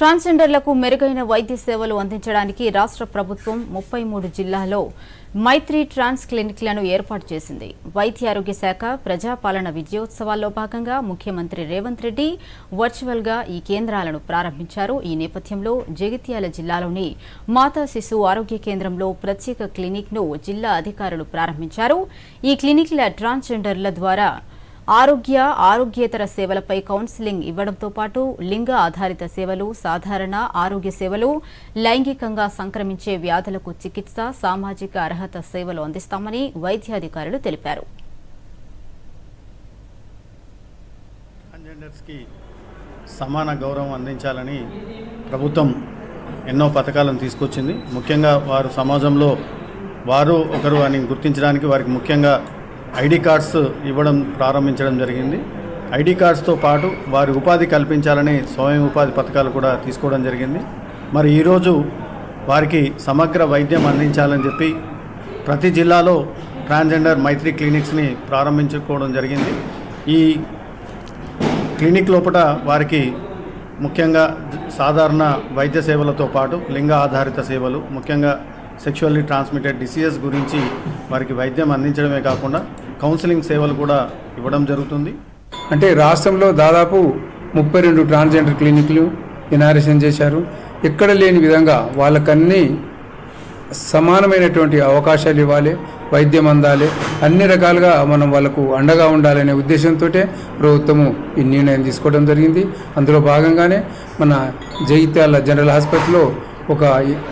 ట్రాన్స్జెండర్లకు మెరుగైన వైద్య సేవలు అందించడానికి రాష్ట్ర ప్రభుత్వం ముప్పై మూడు జిల్లాల్లో మైత్రి ట్రాన్స్ క్లినిక్లను ఏర్పాటు చేసింది. వైద్య ఆరోగ్య శాఖ ప్రజాపాలన విజయోత్సవాల్లో భాగంగా ముఖ్యమంత్రి రేవంత్ రెడ్డి వర్చువల్గా ఈ కేంద్రాలను ప్రారంభించారు. ఈ నేపథ్యంలో జగిత్యాల జిల్లాలోని మాతా శిశు ఆరోగ్య కేంద్రంలో ప్రత్యేక క్లినిక్ను జిల్లా అధికారులు ప్రారంభించారు. ఈ క్లినిక్ల ట్రాన్స్జెండర్ల ద్వారా ఆరోగ్య ఆరోగ్యేతర సేవలపై కౌన్సిలింగ్ ఇవ్వడంతో పాటు లింగ ఆధారిత సేవలు సాధారణ ఆరోగ్య సేవలు లైంగికంగా సంక్రమించే వ్యాధులకు చికిత్స సామాజిక అర్హత సేవలు అందిస్తామని వైద్యాధికారులు తెలిపారు. సమాన గౌరవం అందించాలని ప్రభుత్వం ఎన్నో పథకాలను తీసుకొచ్చింది. ముఖ్యంగా వారు సమాజంలో వారు ఒకరు అని గుర్తించడానికి వారికి ముఖ్యంగా ఐడి కార్డ్స్ ఇవ్వడం ప్రారంభించడం జరిగింది. ఐడి కార్డ్స్తో పాటు వారి ఉపాధి కల్పించాలని స్వయం ఉపాధి పథకాలు కూడా తీసుకోవడం జరిగింది. మరి ఈరోజు వారికి సమగ్ర వైద్యం అందించాలని చెప్పి ప్రతి జిల్లాలో ట్రాన్స్జెండర్ మైత్రి క్లినిక్స్ని ప్రారంభించుకోవడం జరిగింది. ఈ క్లినిక్ లోపల వారికి ముఖ్యంగా సాధారణ వైద్య సేవలతో పాటు లింగ ఆధారిత సేవలు ముఖ్యంగా సెక్షువల్లీ ట్రాన్స్మిటెడ్ డిసీజెస్ గురించి వారికి వైద్యం అందించడమే కాకుండా కౌన్సిలింగ్ సేవలు కూడా ఇవ్వడం జరుగుతుంది. అంటే రాష్ట్రంలో దాదాపు ముప్పై రెండు ట్రాన్స్జెండర్ క్లినిక్లు ఇనారేషన్ చేశారు. ఎక్కడ లేని విధంగా వాళ్ళకన్నీ సమానమైనటువంటి అవకాశాలు ఇవ్వాలి వైద్యం అందాలి అన్ని రకాలుగా మనం వాళ్ళకు అండగా ఉండాలనే ఉద్దేశంతో ప్రభుత్వము ఈ నిర్ణయం తీసుకోవడం జరిగింది. అందులో భాగంగానే మన జగిత్యాల జనరల్ హాస్పిటల్లో ఒక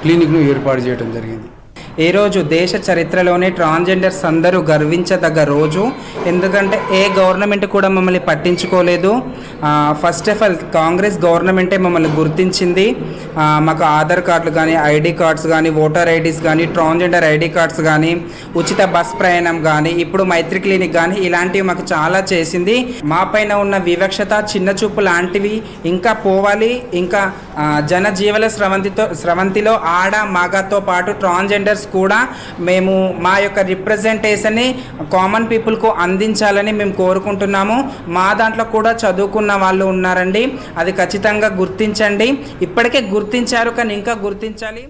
క్లినిక్ను ఏర్పాటు చేయడం జరిగింది. ఈ రోజు దేశ చరిత్రలోనే ట్రాన్స్జెండర్స్ అందరూ గర్వించదగ్గ రోజు. ఎందుకంటే ఏ గవర్నమెంట్ కూడా మమ్మల్ని పట్టించుకోలేదు. ఫస్ట్ ఆఫ్ ఆల్ కాంగ్రెస్ గవర్నమెంటే మమ్మల్ని గుర్తించింది. మాకు ఆధార్ కార్డులు కానీ ఐడి కార్డ్స్ కానీ ఓటర్ ఐడీస్ కానీ ట్రాన్స్జెండర్ ఐడి కార్డ్స్ కానీ ఉచిత బస్ ప్రయాణం కానీ ఇప్పుడు మైత్రి క్లినిక్ కానీ ఇలాంటివి మాకు చాలా చేసింది. మా పైన ఉన్న వివక్షత చిన్న చూపు లాంటివి ఇంకా పోవాలి. ఇంకా జనజీవల స్రవంతితో స్రవంతిలో ఆడ మగతో పాటు ట్రాన్స్జెండర్స్ కూడా మేము మా యొక్క రిప్రజెంటేషన్ని కామన్ పీపుల్కు అందించాలని మేము కోరుకుంటున్నాము. మా దాంట్లో కూడా చదువుకున్న వాళ్ళు ఉన్నారండి. అది ఖచ్చితంగా గుర్తించండి. ఇప్పటికే గుర్తించారు కానీ ఇంకా గుర్తించాలి.